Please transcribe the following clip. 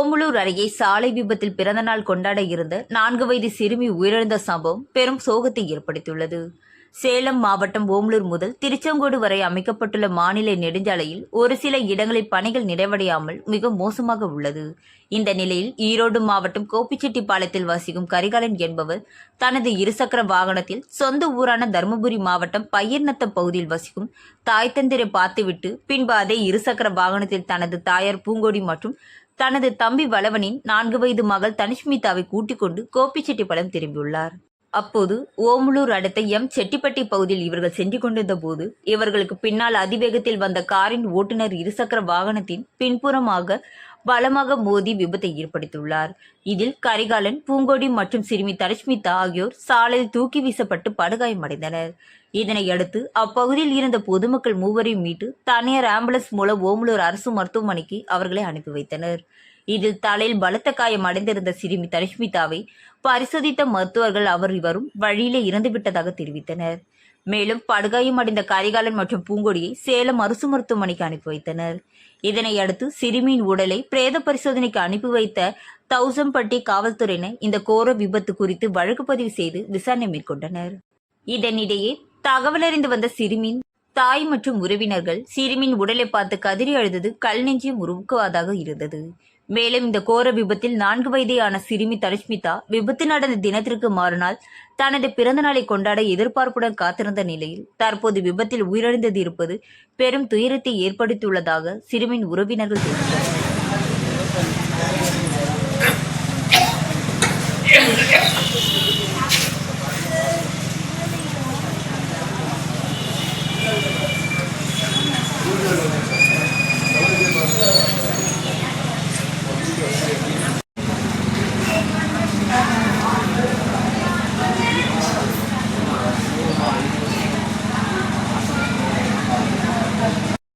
ஓமலூர் அருகே சாலை விபத்தில் பிறந்தநாள் கொண்டாட இருந்த நான்கு வயது சிறுமி உயிரிழந்த சம்பவம் பெரும் சோகத்தை ஏற்படுத்தியுள்ளது. சேலம் மாவட்டம் ஓமலூர் முதல் திருச்செங்கோடு வரை அமைக்கப்பட்டுள்ள மாநில நெடுஞ்சாலையில் ஒரு சில இடங்களில் பணிகள் நிறைவடையாமல் மிக மோசமாக உள்ளது. இந்த நிலையில் ஈரோடு மாவட்டம் கோபிச்செட்டிப்பாளையத்தில் வசிக்கும் கரிகாலன் என்பவர் தனது இருசக்கர வாகனத்தில் சொந்த ஊரான தருமபுரி மாவட்டம் பயிர்நத்தம் பகுதியில் வசிக்கும் தாய் தந்திரை பார்த்துவிட்டு பின்பு அதே இருசக்கர வாகனத்தில் தனது தாயார் பூங்கோடி மற்றும் தனது தம்பி வளவனின் நான்கு வயது மகள் தனிஷ்மிதாவை கூட்டிக் கொண்டு கோபிச்செட்டிப்பாளையம் திரும்பியுள்ளார். அப்போது ஓமலூர் அடுத்த எம். செட்டிப்பட்டி பகுதியில் இவர்கள் சென்று கொண்டிருந்த போது இவர்களுக்கு பின்னால் அதிவேகத்தில் வந்த காரின் ஓட்டுநர் இருசக்கர வாகனத்தின் பின்புறமாக பலமாக மோதி விபத்தை ஏற்படுத்தியுள்ளார். இதில் கரிகாலன் பூங்கோடி மற்றும் சிறுமி தரஷ்மிதா ஆகியோர் சாலையில் தூக்கி வீசப்பட்டு படுகாயமடைந்தனர். இதனையடுத்து அப்பகுதியில் இருந்த பொதுமக்கள் மூவரையும் மீட்டு தனியார் ஆம்புலன்ஸ் மூலம் ஓமலூர் அரசு மருத்துவமனைக்கு அவர்களை அனுப்பி வைத்தனர். இதில் தலையில் பலத்த காயம் அடைந்திருந்த சிறுமி தரிஷ்மிதாவை பரிசோதித்த மருத்துவர்கள் அவர் இவரும் வழியிலே இறந்துவிட்டதாக தெரிவித்தனர். மேலும் படுகாயம் அடைந்த கரிகாலன் மற்றும் பூங்கொடியை சேலம் அரசு மருத்துவமனைக்கு அனுப்பி வைத்தனர். இதனை அடுத்து சிறுமியின் உடலை பிரேத பரிசோதனைக்கு அனுப்பி வைத்த தௌசம்பட்டி காவல்துறையினர் இந்த கோர விபத்து குறித்து வழக்கு பதிவு செய்து விசாரணை மேற்கொண்டனர். இதனிடையே தகவலறிந்து வந்த சிறுமியின் தாய் மற்றும் உறவினர்கள் சிறுமியின் உடலை பார்த்து கதறி அழுதது கல் நெஞ்சியம் உருவாக்குவதாக இருந்தது. மேலும் இந்த கோர விபத்தில் நான்கு வயதேயான சிறுமி தனுஷ்மிதா விபத்து நடந்த தினத்திற்கு மறுநாள் தனது பிறந்த நாளை கொண்டாட எதிர்பார்ப்புடன் காத்திருந்த நிலையில் தற்போது விபத்தில் உயிரிழந்தது இருப்பது பெரும் துயரத்தை ஏற்படுத்தியுள்ளதாக சிறுமியின் உறவினர்கள் தெரிவித்தனர்.